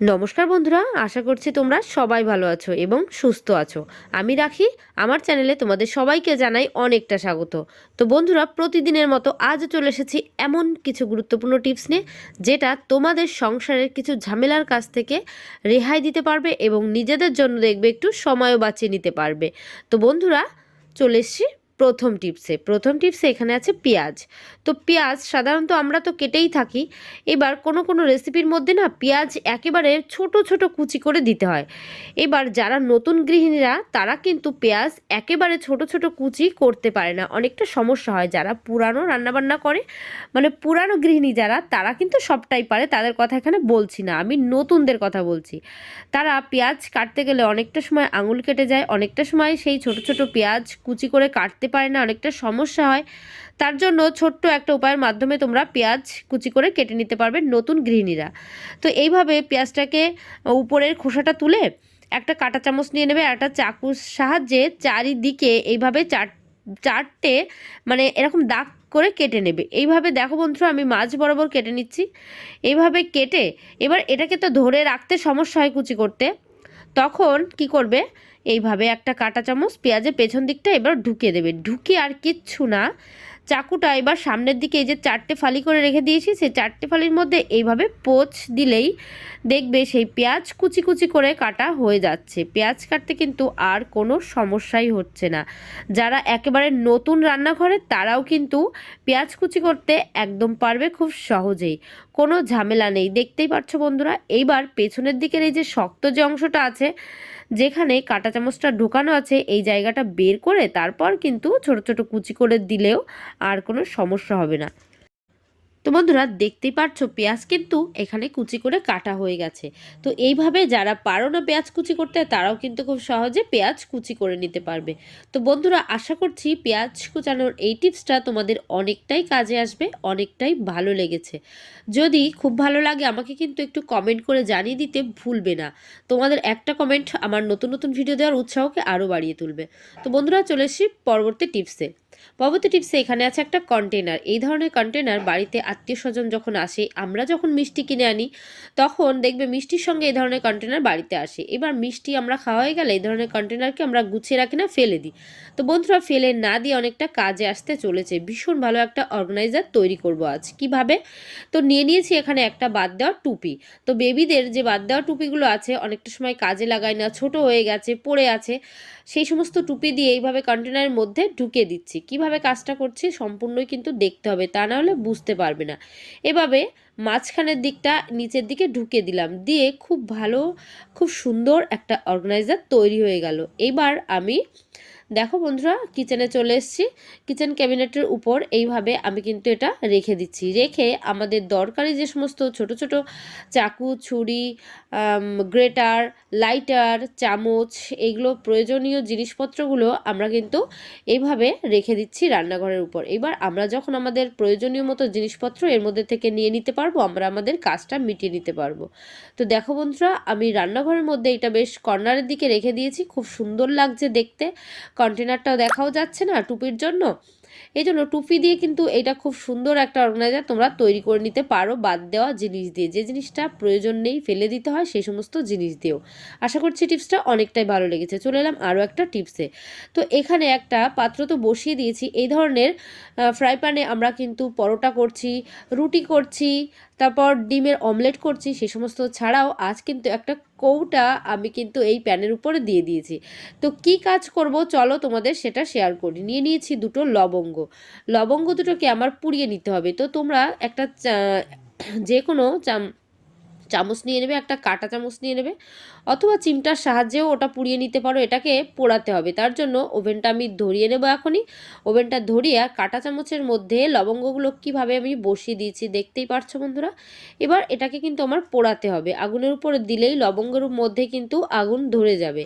নমস্কার বন্ধুরা, আশা করছি তোমরা সবাই ভালো আছো এবং সুস্থ আছো। আমি রাখি, আমার চ্যানেলে তোমাদের সবাইকে জানাই অনেকটা স্বাগত। তো বন্ধুরা, প্রতিদিনের মতো আজ চলে এসেছি এমন কিছু গুরুত্বপূর্ণ টিপস নিয়ে, যেটা তোমাদের সংসারের কিছু ঝামেলার কাছ থেকে রেহাই দিতে পারবে এবং নিজেদের জন্য দেখবে একটু সময়ও বাঁচিয়ে নিতে পারবে। তো বন্ধুরা, চলে এসছি প্রথম টিপসে। প্রথম টিপসে এখানে আছে পেঁয়াজ। তো পেঁয়াজ সাধারণত আমরা তো কেটেই থাকি। এবার কোনো কোনো রেসিপির মধ্যে না পেঁয়াজ একেবারে ছোট ছোট কুচি করে দিতে হয়। এবার যারা নতুন গৃহিণীরা, তারা কিন্তু পেঁয়াজ একেবারে ছোট ছোট কুচি করতে পারে না। অনেকটা সমস্যা হয়। যারা পুরানো রান্নাবান্না করে মানে পুরানো গৃহিণী যারা, তারা কিন্তু সবটাই পারে। তাদের কথা এখানে বলছি না। আমি নতুনদের কথা বলছি। তারা পেঁয়াজ কাটতে গেলে অনেকটা সময় আঙুল কেটে যায়। অনেকটা সময় সেই ছোট ছোট পেঁয়াজ কুচি করে কাটতে পারে না, অনেকটা সমস্যা হয়। তার জন্য ছোট্ট একটা উপায়ের মাধ্যমে তোমরা পেঁয়াজ কুচি করে কেটে নিতে পারবে নতুন গৃহিণীরা। তো এইভাবে পেঁয়াজটাকে উপরের খোসাটা তুলে একটা কাঁটা চামচ নিয়ে নেবে একটা চাকুর সাহায্যে চারিদিকে এইভাবে চার, চারটে মানে এরকম দাগ করে কেটে নেবে। এইভাবে দেখো বন্ধুরা, আমি মাছ বরাবর কেটে নিচ্ছি। এইভাবে কেটে এবার এটাকে তো ধরে রাখতে সমস্যা হয় কুচি করতে। তখন কি করবে? এইভাবে একটা কাঁটা চামচ পেঁয়াজের পেছন দিকটা এবার ঢুকিয়ে দেবে। ঢুকিয়ে আর কিচ্ছু না। চাকুটা এবার সামনের দিকে এই যে চারটে ফালি করে রেখে দিয়েছি, সেই চারটে ফালির মধ্যে এইভাবে পোচ দিলেই দেখবে সেই পেঁয়াজ কুচি কুচি করে কাটা হয়ে যাচ্ছে। পেঁয়াজ কাটতে কিন্তু আর কোনো সমস্যাই হচ্ছে না। যারা একেবারে নতুন রান্নাঘরে তারাও কিন্তু পেঁয়াজ কুচি করতে একদম পারবে খুব সহজেই। কোনো ঝামেলা নেই। দেখতেই পাচ্ছ বন্ধুরা, এইবার পেছনের দিকের এই যে শক্ত যে অংশটা আছে, যেখানে কাঁটা চামচটা ঢোকানো আছে, এই জায়গাটা বের করে তারপর কিন্তু ছোট ছোট কুচি করে দিলেও আর কোনো সমস্যা হবে না। তো বন্ধুরা দেখতেই পাচ্ছ পেঁয়াজ কিন্তু এখানে কুচি করে কাটা হয়ে গেছে। তো এইভাবে যারা পারো না পেঁয়াজ কুচি করতে, তারাও কিন্তু খুব সহজে পেঁয়াজ কুচি করে নিতে পারবে। তো বন্ধুরা আশা করছি পেঁয়াজ কুচানোর এই টিপসটা তোমাদের অনেকটাই কাজে আসবে, অনেকটাই ভালো লেগেছে। যদি খুব ভালো লাগে, আমাকে কিন্তু একটু কমেন্ট করে জানিয়ে দিতে ভুলবে না। তোমাদের একটা কমেন্ট আমার নতুন নতুন ভিডিও দেওয়ার উৎসাহকে আরও বাড়িয়ে তুলবে। তো বন্ধুরা চলে এসছি পরবর্তী টিপসে। পরবর্তী টিপসে এখানে আছে একটা কন্টেনার এই ধরনের কন্টেনার বাড়িতে আত্মীয় স্বজন যখন আসে, আমরা যখন মিষ্টি কিনে আনি, তখন দেখবে মিষ্টির সঙ্গে এই ধরনের কন্টেনার বাড়িতে আসে। এবার মিষ্টি আমরা খাওয়া হয়ে গেলে এই ধরনের কন্টেনারকে আমরা গুছিয়ে রাখি না, ফেলে দিই। তো বন্ধুরা, ফেলে না দিয়ে অনেকটা কাজে আসতে চলেছে। ভীষণ ভালো একটা অর্গানাইজার তৈরি করব আজ। কীভাবে? তো নিয়ে নিয়েছি এখানে একটা বাদ দেওয়া টুপি। তো বেবিদের যে বাদ দেওয়া টুপিগুলো আছে, অনেকটা সময় কাজে লাগায় না, ছোট হয়ে গেছে, পড়ে আছে, সেই সমস্ত টুপি দিয়ে এইভাবে কন্টেনারের মধ্যে ঢুকিয়ে দিচ্ছি। কীভাবে কাজটা করছি সম্পূর্ণই কিন্তু দেখতে হবে, তা না হলে বুঝতে পারবে না। এভাবে মাঝখানের দিকটা নিচের দিকে ঢুকে দিলাম, দিয়ে খুব ভালো, খুব সুন্দর একটা অর্গানাইজার তৈরি হয়ে গেল। এবার আমি দেখো বন্ধুরা কিচেনে চলে এসেছি। কিচেন ক্যাবিনেটের উপর এইভাবে আমি কিন্তু এটা রেখে দিচ্ছি। রেখে আমাদের দরকারি যে সমস্ত ছোট ছোট চাকু, ছুরি গ্রেটার লাইটার চামচ এইগুলো প্রয়োজনীয় জিনিসপত্রগুলো আমরা কিন্তু এইভাবে রেখে দিচ্ছি রান্নাঘরের উপর। এবার আমরা যখন আমাদের প্রয়োজনীয় মতো জিনিসপত্র এর মধ্যে থেকে নিয়ে নিতে পারব, আমরা আমাদের কাজটা মিটিয়ে নিতে পারব। তো দেখো বন্ধুরা, আমি রান্নাঘরের মধ্যে এটা বেশ কর্নারের দিকে রেখে দিয়েছি। খুব সুন্দর লাগছে দেখতে। কন্টেনারটাও দেখাও যাচ্ছে না টুপির জন্য। এই জন্য টুপি দিয়ে কিন্তু এটা খুব সুন্দর একটা অর্গানাইজার তোমরা তৈরি করে নিতে পারো। বাদ দেওয়া জিনিস দিয়ে। যে জিনিসটা প্রয়োজন নেই ফেলে দিতে হয় সেই সমস্ত জিনিস দিয়েও। আশা করছি টিপসটা অনেকটাই ভালো লেগেছে। চলে এলাম আরও একটা টিপসে। তো এখানে একটা পাত্র তো বসিয়ে দিয়েছি। এই ধরনের ফ্রাই প্যানে আমরা কিন্তু পরোটা করছি, রুটি করছি, তারপর ডিমের অমলেট করছি, সে সমস্ত ছাড়াও আজ কিন্তু একটা কৌটা আমি কিন্তু এই প্যানের উপরে দিয়ে দিয়েছি। তো কি কাজ করব চলো তোমাদের সেটা শেয়ার করি। নিয়ে নিয়েছি দুটো লবঙ্গ। লবঙ্গ। লবঙ্গ দুটোকে আমার পুড়িয়ে নিতে হবে। তো তোমরা একটা যে কোনো চাম, চামচ নিয়ে নেবে, একটা কাটা চামচ নিয়ে নেবে, অথবা চিমটার সাহায্যেও ওটা পুড়িয়ে নিতে পারো, এটাকে পোড়াতে হবে। তার জন্য ওভেনটা আমি ধরিয়ে নেব এখনই। ওভেনটা ধরিয়ে কাটা চামচের মধ্যে লবঙ্গগুলো কীভাবে আমি বসিয়ে দিয়েছি দেখতেই পারছ বন্ধুরা? এবার এটাকে কিন্তু আমার পোড়াতে হবে। আগুনের উপরে দিলেই লবঙ্গের মধ্যে কিন্তু আগুন ধরে যাবে।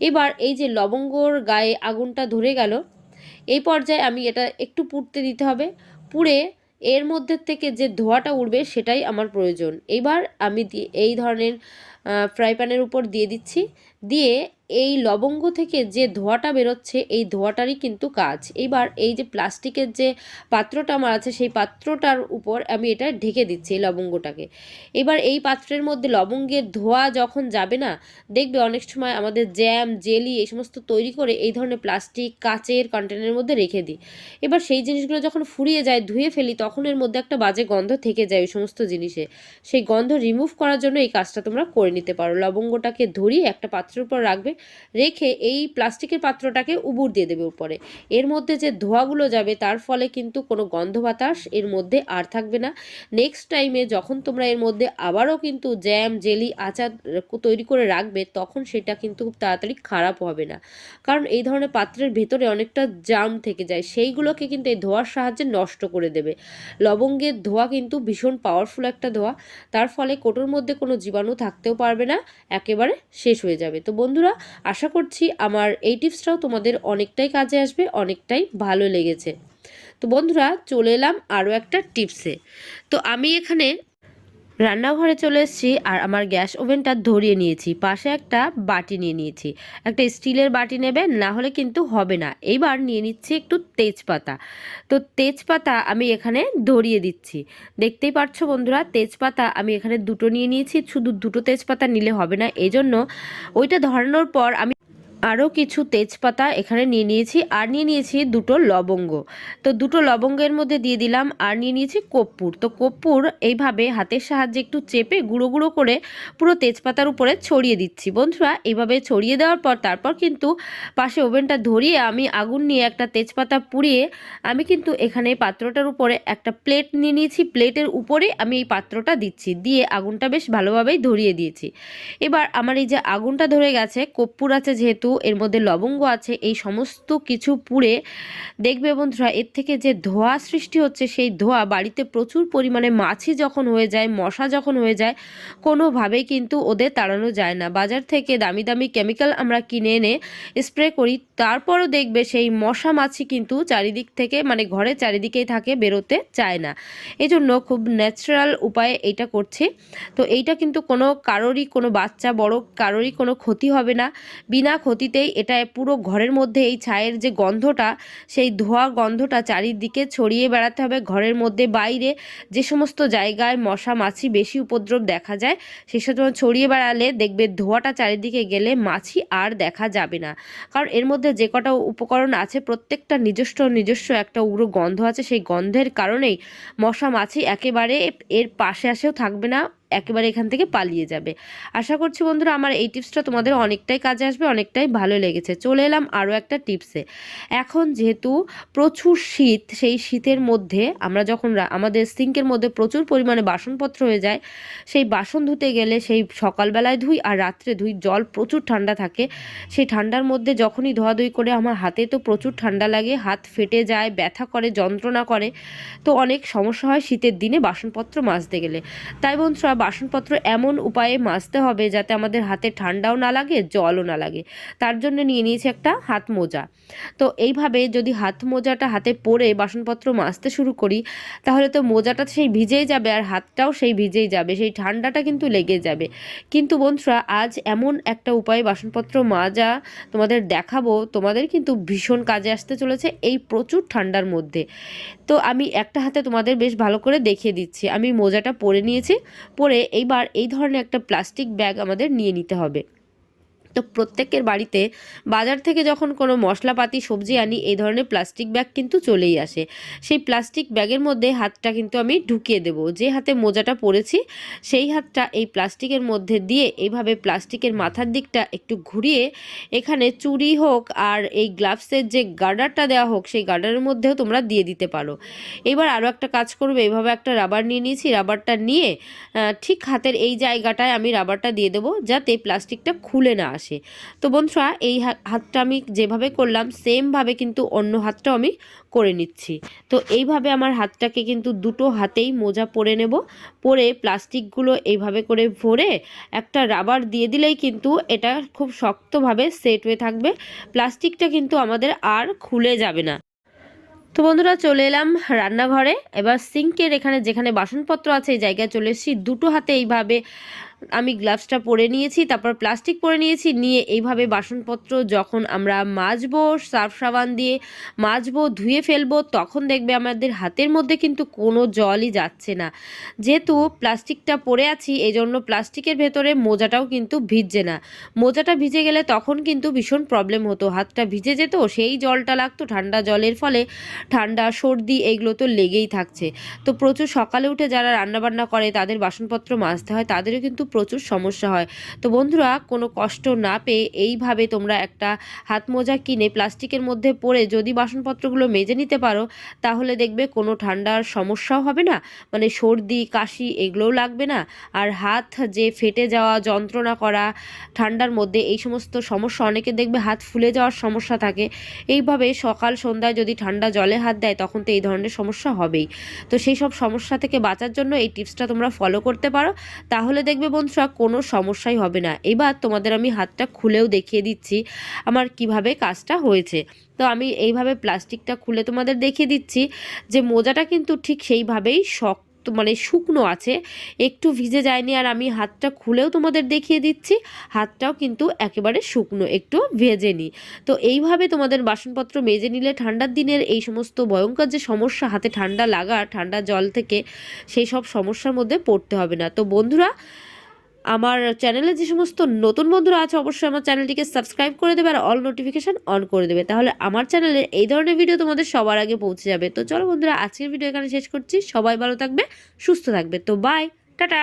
এবার এই যে লবঙ্গর গায়ে আগুনটা ধরে গেল এই পর্যায়ে আমি এটা একটু পুড়তে দিতে হবে। পুড়ে এর মধ্যে থেকে যে ধোয়াটা উঠবে সেটাই আমার প্রয়োজন। এবার আমি এই ধরনের ফ্রাই প্যানের উপর দিয়ে দিচ্ছি। দিয়ে এই লবঙ্গ থেকে যে ধোঁয়াটা বেরোচ্ছে, এই ধোঁয়াটারই কিন্তু কাজ। এবার এই যে প্লাস্টিকের যে পাত্রটা আমার আছে, সেই পাত্রটার উপর আমি এটা ঢেকে দিচ্ছি এই লবঙ্গটাকে। এবার এই পাত্রের মধ্যে লবঙ্গের ধোঁয়া যখন যাবে না, দেখবে অনেক সময় আমাদের জ্যাম, জেলি এই সমস্ত তৈরি করে এই ধরনের প্লাস্টিক কাচের কন্টেনারের মধ্যে রেখে দিই। এবার সেই জিনিসগুলো যখন ফুরিয়ে যায়, ধুয়ে ফেলি, তখন এর মধ্যে একটা বাজে গন্ধ থেকে যায় ওই সমস্ত জিনিসে। সেই গন্ধ রিমুভ করার জন্য এই কাজটা তোমরা করে নিতে পারো। লবঙ্গটাকে ধরিয়ে একটা পাত্রের উপর রাখবে রেখে এই প্লাস্টিকের পাত্রটাকে উবুর দিয়ে দেবে উপরে। এর মধ্যে যে ধোঁয়াগুলো যাবে, তার ফলে কিন্তু কোনো গন্ধ বাতাস এর মধ্যে আর থাকবে না। নেক্সট টাইমে যখন তোমরা এর মধ্যে আবারও কিন্তু জ্যাম জেলি আচার তৈরি করে রাখবে, তখন সেটা কিন্তু খুব তাড়াতাড়ি খারাপ হবে না। কারণ এই ধরনের পাত্রের ভেতরে অনেকটা জাম থেকে যায়, সেইগুলোকে কিন্তু এই ধোয়ার সাহায্যে নষ্ট করে দেবে। লবঙ্গের ধোয়া কিন্তু ভীষণ পাওয়ারফুল একটা ধোয়া। তার ফলে কোটোর মধ্যে কোনো জীবাণু থাকতেও পারবে না, একেবারে শেষ হয়ে যাবে। তো বন্ধুরা আশা করছি আমার এই টিপসটাও তোমাদের অনেকটাই কাজে আসবে, অনেকটাই ভালো লেগেছে। তো বন্ধুরা, চলে এলাম আরও একটা টিপসে। তো আমি এখানে রান্নাঘরে চলে এসেছি আর আমার গ্যাস ওভেনটা ধরিয়ে নিয়েছি। পাশে একটা বাটি নিয়ে নিয়েছি। একটা স্টিলের বাটি নেবে, না হলে কিন্তু হবে না। এইবার নিয়ে নিচ্ছি একটু তেজপাতা। তো তেজপাতা আমি এখানে ধরিয়ে দিচ্ছি। দেখতেই পাচ্ছ বন্ধুরা, তেজপাতা আমি এখানে দুটো নিয়ে নিয়েছি। শুধু দুটো তেজপাতা নিলে হবে না। এই জন্য ওইটা ধরানোর পর আমি আরও কিছু তেজপাতা এখানে নিয়ে নিয়েছি, আর নিয়ে নিয়েছি দুটো লবঙ্গ। তো দুটো লবঙ্গের মধ্যে দিয়ে দিলাম, আর নিয়ে নিয়েছি কর্পূর। তো কর্পূর এইভাবে হাতের সাহায্যে একটু চেপে গুঁড়ো গুঁড়ো করে পুরো তেজপাতার উপরে ছড়িয়ে দিচ্ছি। বন্ধুরা এইভাবে ছড়িয়ে দেওয়ার পর তারপর কিন্তু পাশে ওভেনটা ধরিয়ে আমি আগুন নিয়ে একটা তেজপাতা পুড়িয়ে আমি কিন্তু এখানে পাত্রটার উপরে একটা প্লেট নিয়ে নিয়েছি। প্লেটের উপরে আমি এই পাত্রটা দিচ্ছি, দিয়ে আগুনটা বেশ ভালোভাবেই ধরিয়ে দিয়েছি। এবার আমার এই যে আগুনটা ধরে গেছে, কর্পূর আছে যেহেতু এর মধ্যে লবঙ্গ আছে, এই সমস্ত কিছু পুড়ে দেখবে বন্ধুরা, এর থেকে যে ধোঁয়া সৃষ্টি হচ্ছে, সেই ধোঁয়া বাড়িতে প্রচুর পরিমাণে মাছি যখন হয়ে যায়, মশা যখন হয়ে যায়, কোনোভাবেই কিন্তু ওদের তাড়ানো যায় না। বাজার থেকে দামি দামি কেমিক্যাল আমরা কিনে এনে স্প্রে করি, তারপরও দেখবে সেই মশা মাছি কিন্তু চারিদিক থেকে মানে ঘরে চারিদিকেই থাকে, বেরোতে চায় না। এই জন্য খুব ন্যাচারাল উপায়ে এইটা করছি। তো এইটা কিন্তু কোনো কারোরই, কোনো বাচ্চা বড়, কারোরই কোনো ক্ষতি হবে না। বিনা ক্ষতিতেই এটা পুরো ঘরের মধ্যে এই ছায়ের যে গন্ধটা, সেই ধোয়া গন্ধটা চারিদিকে ছড়িয়ে বেড়াতে হবে। ঘরের মধ্যে বাইরে যে সমস্ত জায়গায় মশা, মাছি বেশি উপদ্রব দেখা যায় সেসব ছড়িয়ে বেড়ালে দেখবে ধোঁয়াটা চারিদিকে গেলে মাছি আর দেখা যাবে না। কারণ এর মধ্যে যে কটা উপকরণ আছে, প্রত্যেকটা নিজস্ব নিজস্ব একটা উগ্র গন্ধ আছে। সেই গন্ধের কারণেই মশা, মাছি একেবারে এর পাশে আসেও থাকবে না। একেবারে এখান থেকে পালিয়ে যাবে। আশা করছি বন্ধুরা আমার এই টিপসটা তোমাদের অনেকটাই কাজে আসবে, অনেকটাই ভালো লেগেছে। চলে এলাম আরও একটা টিপসে। এখন যেহেতু প্রচুর শীত, সেই শীতের মধ্যে আমরা যখন আমাদের সিঙ্কের মধ্যে প্রচুর পরিমাণে বাসনপত্র হয়ে যায়, সেই বাসন ধুতে গেলে সেই সকালবেলায় ধুই আর রাত্রে ধুই, জল প্রচুর ঠান্ডা থাকে। সেই ঠান্ডার মধ্যে যখনই ধোয়াধুয়ি করে আমার হাতে তো প্রচুর ঠান্ডা লাগে, হাত ফেটে যায়, ব্যথা করে, যন্ত্রণা করে। তো অনেক সমস্যা হয় শীতের দিনে বাসনপত্র মাজতে গেলে। তাই বন্ধুরা বাসনপত্র এমন উপায়ে মাজতে হবে যাতে আমাদের হাতে ঠান্ডাও না লাগে, জলও না লাগে। তার জন্য নিয়ে নিয়েছি একটা হাত মোজা। তো এইভাবে যদি হাত মোজাটা হাতে পরে বাসনপত্র মাজতে শুরু করি, তাহলে তো মোজাটা সেই ভিজেই যাবে আর হাতটাও সেই ভিজেই যাবে, সেই ঠান্ডাটা কিন্তু লেগে যাবে। কিন্তু বন্ধুরা, আজ এমন একটা উপায়ে বাসনপত্র মাজা তোমাদের দেখাবো, তোমাদের কিন্তু ভীষণ কাজে আসতে চলেছে এই প্রচুর ঠান্ডার মধ্যে। তো আমি একটা হাতে তোমাদের বেশ ভালো করে দেখিয়ে দিচ্ছি। আমি মোজাটা পরে নিয়েছি, পরে এইবার এই ধরনের একটা প্লাস্টিক ব্যাগ আমাদের নিয়ে নিতে হবে। তো প্রত্যেকের বাড়িতে বাজার থেকে যখন কোনো মশলাপাতি, সবজি আনি, এই ধরনের প্লাস্টিক ব্যাগ কিন্তু চলেই আসে। সেই প্লাস্টিক ব্যাগের মধ্যে হাতটা কিন্তু আমি ঢুকিয়ে দেব। যে হাতে মোজাটা পরেছি, সেই হাতটা এই প্লাস্টিকের মধ্যে দিয়ে এইভাবে প্লাস্টিকের মাথার দিকটা একটু ঘুরিয়ে এখানে চুড়ি হোক আর এই গ্লাভসের যে গার্ডারটা দেওয়া হোক, সেই গার্ডারের মধ্যেও তোমরা দিয়ে দিতে পারো। এবার আরও একটা কাজ করবে এইভাবে একটা রাবার নিয়ে নিয়েছি, রাবারটা নিয়ে ঠিক হাতের এই জায়গাটায় আমি রাবারটা দিয়ে দেবো যাতে প্লাস্টিকটা খুলে না আসে। আসে। তো বন্ধুরা, এই হাতটা আমি যেভাবে করলাম, সেমভাবে কিন্তু অন্য হাতটাও আমি করে নিচ্ছি। তো এইভাবে আমার হাতটাকে কিন্তু দুটো হাতেই মোজা পরে নেব। পরে প্লাস্টিকগুলো এইভাবে করে ভরে একটা রাবার দিয়ে দিলেই কিন্তু এটা খুব শক্তভাবে সেট হয়ে থাকবে। প্লাস্টিকটা কিন্তু আমাদের আর খুলে যাবে না। তো বন্ধুরা, চলে এলাম রান্নাঘরে। এবার সিঙ্কের এখানে যেখানে বাসনপত্র আছে, এই জায়গায় চলে এসেছি। দুটো হাতে এইভাবে আমি গ্লাভসটা পরে নিয়েছি, তারপর প্লাস্টিক পরে নিয়েছি, নিয়ে এইভাবে বাসনপত্র যখন আমরা মাজবো, সার্ফ সাবান দিয়ে মাজবো, ধুয়ে ফেলব, তখন দেখবে আমাদের হাতের মধ্যে কিন্তু কোনো জলই যাচ্ছে না। যেহেতু প্লাস্টিকটা পরে আছি এই জন্য প্লাস্টিকের ভেতরে মোজাটাও কিন্তু ভিজছে না। মোজাটা ভিজে গেলে তখন কিন্তু ভীষণ প্রবলেম হতো। হাতটা ভিজে যেত, সেই জলটা লাগতো, ঠান্ডা জলের ফলে ঠান্ডা, সর্দি এইগুলো তো লেগেই থাকছে। তো প্রচুর সকালে উঠে যারা রান্নাবান্না করে, তাদের বাসনপত্র মাজতে হয়, তাদেরও কিন্তু প্রচুর সমস্যা হয়। তো বন্ধুরা, কোনো কষ্ট না পেয়ে এইভাবে তোমরা একটা হাত মোজা কিনে প্লাস্টিকের মধ্যে পরে যদি বাসনপত্রগুলো মেজে নিতে পারো, তাহলে দেখবে কোনো ঠান্ডার সমস্যাও হবে না। মানে সর্দি, কাশি এগুলোও লাগবে না। আর হাত যে ফেটে যাওয়া, যন্ত্রণা করা, ঠান্ডার মধ্যে এই সমস্ত সমস্যা অনেকে দেখবে হাত ফুলে যাওয়ার সমস্যা থাকে। এইভাবে সকাল সন্ধ্যায় যদি ঠান্ডা জলে হাত দেয়, তখন তো এই ধরনের সমস্যা হবেই। তো সেই সব সমস্যা থেকে বাঁচার জন্য এই টিপসটা তোমরা ফলো করতে পারো। তাহলে দেখবে বন্ধুরা কোনো সমস্যাই হবে না। এবার তোমাদের আমি হাতটা খুলেও দেখিয়ে দিচ্ছি আমার কীভাবে কাজটা হয়েছে। তো আমি এইভাবে প্লাস্টিকটা খুলে তোমাদের দেখিয়ে দিচ্ছি যে মোজাটা কিন্তু ঠিক সেইভাবেই শক্ত মানে শুকনো আছে। একটু ভিজে যায়নি আর আমি হাতটা খুলেও তোমাদের দেখিয়ে দিচ্ছি, হাতটাও কিন্তু একেবারে শুকনো, একটু ভেজে ভেজেনি। তো এইভাবে তোমাদের বাসনপত্র মেজে নিলে ঠান্ডার দিনের এই সমস্ত ভয়ঙ্কর যে সমস্যা, হাতে ঠান্ডা লাগা, ঠান্ডা জল থেকে সেই সব সমস্যার মধ্যে পড়তে হবে না। তো বন্ধুরা আমার চ্যানেলে যে সমস্ত নতুন বন্ধুরা আছে, অবশ্যই আমার চ্যানেলটিকে সাবস্ক্রাইব করে দেবে আর অল নোটিফিকেশান অন করে দেবে। তাহলে আমার চ্যানেলে এই ধরনের ভিডিও তোমাদের সবার আগে পৌঁছে যাবে। তো চলো বন্ধুরা, আজকের ভিডিও এখানে শেষ করছি। সবাই ভালো থাকবে, সুস্থ থাকবে। তো বাই টাটা!